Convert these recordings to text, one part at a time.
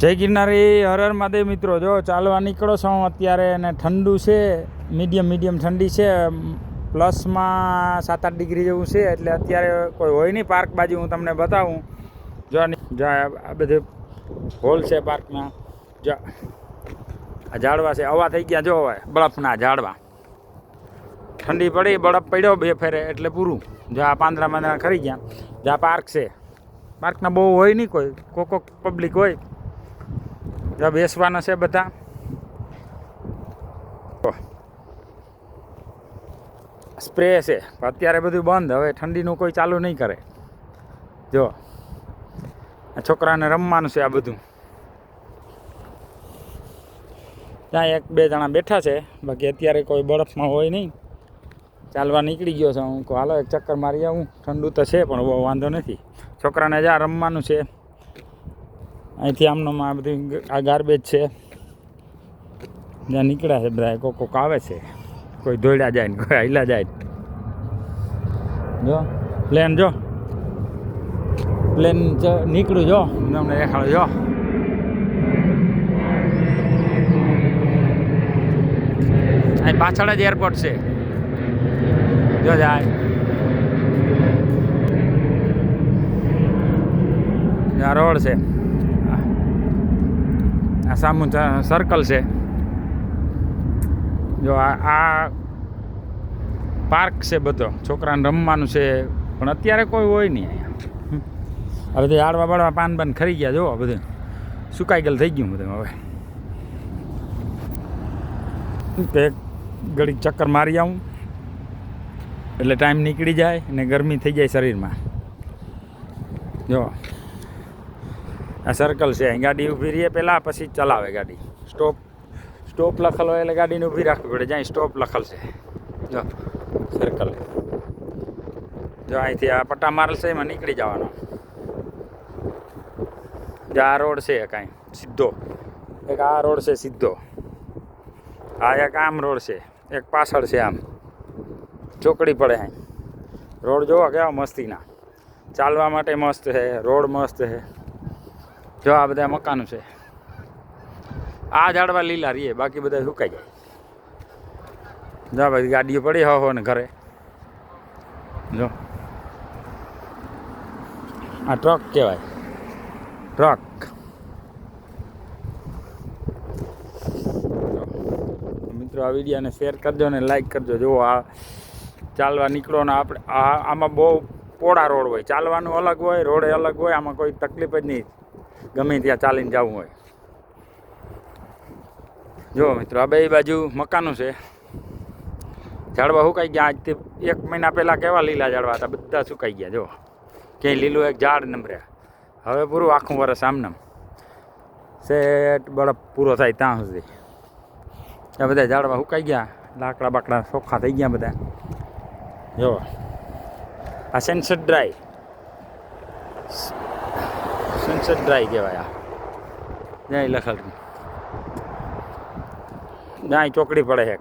જય ગિરનારી, હર હર મહાદેવ મિત્રો. જો ચાલવા નીકળો છો હું અત્યારે અને ઠંડુ છે મીડિયમ મીડિયમ ઠંડી છે પ્લસમાં સાત આઠ ડિગ્રી જેવું છે, એટલે અત્યારે કોઈ હોય નહીં પાર્ક બાજુ, હું તમને બતાવું. જો જો આ બધે હોલ છે પાર્કમાં જો આ ઝાડવા છે, હવા થઈ ગયા જો હવે, બરફના ઝાડવા. ઠંડી પડી, બરફ પડ્યો બે ફેરે, એટલે પૂરું. જો આ પાંદડા પાંદડા ખરી ગયા. જો આ પાર્ક છે. પાર્કના બહુ હોય નહીં કોઈ, કોક કોક પબ્લિક હોય. જ્યાં બેસવાના છે બધા. સ્પ્રે છે. અત્યારે બધું બંધ. હવે ઠંડીનું કોઈ ચાલુ નહીં કરે. જો. છોકરાને રમવાનું છે આ બધું. ત્યાં એક બે જણા બેઠા છે. બાકી અત્યારે કોઈ બરફમાં હોય નહીં. ચાલવા નીકળી ગયો છે. હું હાલો, એક ચક્કર મારી આવું. ઠંડુ તો છે, પણ બહુ વાંધો નથી. છોકરાને જ્યાં રમવાનું છે. અહીંથી આમનો આ બધી આ ગાર્બેજ છે. જ્યાં નીકળ્યા છે બધા, કોક કોક આવે છે. કોઈ ધોળ્યા જાય ને કોઈ હાલ્યા જાય જો, પ્લેન જો. પ્લેન નીકળ્યું, જો. તમને દેખાડું, જો. અહીં પાછળ જ એરપોર્ટ છે. જો જાય. આ રોડ છે. આ સામુ સર્કલ છે. જો આ પાર્ક છે બધો. છોકરાને રમવાનું છે, પણ અત્યારે કોઈ હોય નહીં અહીંયા. હવે બધું આડવા બાળવા પાન પાન ખરી ગયા જો બધું. સુકાઈ ગયેલ થઈ ગયું બધું હવે. તો એક ઘડીક ચક્કર મારી આવું. એટલે ટાઈમ નીકળી જાય અને ગરમી થઈ જાય શરીરમાં. જો આ સર્કલ છે. અહીં ગાડી ઊભી રહીએ પહેલાં, પછી ચલાવે ગાડી. સ્ટોપ સ્ટોપ લખેલો એટલે ગાડીને ઊભી રાખવી પડે. જ્યાં સ્ટોપ લખેલ છે. જો સર્કલ જો અહીંથી આ પટ્ટા મારેલ છે, એમાં નીકળી જવાનો. જો આ રોડ છે કાંઈ સીધો. એક આ રોડ છે સીધો. આ એક આમ રોડ છે. એક પાછળ છે આમ. ચોકડી પડે અહીં. રોડ જોવો કેવા મસ્તીના. ચાલવા માટે મસ્ત છે. રોડ મસ્ત છે. જો આ બધા મકાનો છે. આ ઝાડવા લીલા રહીએ બાકી બધા સુકાઈ જાય. જો ભાઈ ગાડીઓ પડી હો ને ઘરે. જો. આ ટ્રક કહેવાય. ટ્રક. મિત્રો, આ વિડીયોને શેર કરજો ને લાઈક કરજો. જો આ ચાલવા નીકળો ને આપણે, આ આમાં બહુ પોળા રોડ હોય. ચાલવાનું અલગ હોય, રોડે અલગ હોય, આમાં કોઈ તકલીફ જ નહીં. ગમે ત્યાં ચાલીને જવું હોય. જો મિત્રો, આ બે બાજુ મકાનો છે. ઝાડવા સુકાઈ ગયા. આજથી એક મહિના પહેલાં કેવા લીલા ઝાડવા હતા? બધા સુકાઈ ગયા. જો, ક્યાંય લીલું એક ઝાડ નંબરે હવે પૂરું આખું વરસ આમનામ. સેટ બળપ પૂરો થાય ત્યાં સુધી. એ બધા ઝાડવા સુકાઈ ગયા. લાકડા બાકડા ચોખ્ખા થઈ ગયા બધા. જો, આ સેન્સર ડ્રાય. સેન્સર ડ્રાય કહેવાય આ. જ્યાં લખેલ જ્યાં ચોકડી પડે એક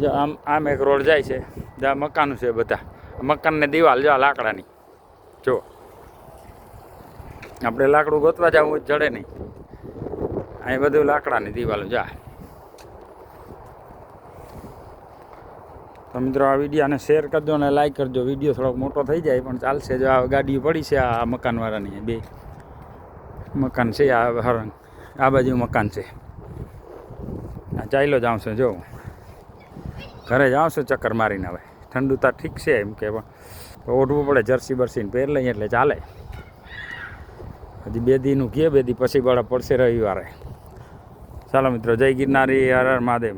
જો આમ આમ એક રોડ જાય છે જ્યાં મકાનો છે બધા. મકાનને દિવાલ જો આ લાકડાની. જો. આપણે લાકડું ગોતવા જવું જડે નહીં. અહીં બધું લાકડાની દિવાલો જા. તો મિત્રો આ વિડીયોને શેર કરજો અને લાઈક કરજો વીડિયો થોડોક મોટો થઈ જાય, પણ ચાલશે. જો આ ગાડીઓ પડી છે આ મકાનવાળાની બે મકાન છે, આ હરંગ આ બાજુ મકાન છે. આ ચાલ્યો જાઉં છું જો. ઘરે જાઉં ચક્કર મારીને હવે. ઠંડુ તાર ઠીક છે એમ કે પણ ઓઢવું પડે જર્સી બરસીને પહેર લઈએ એટલે ચાલે. હજી બે દીનું કહે બે દી પછી બળા પડશે રવિવારે. ચાલો મિત્રો, જય ગિરનારી, હર હર મહાદેવ.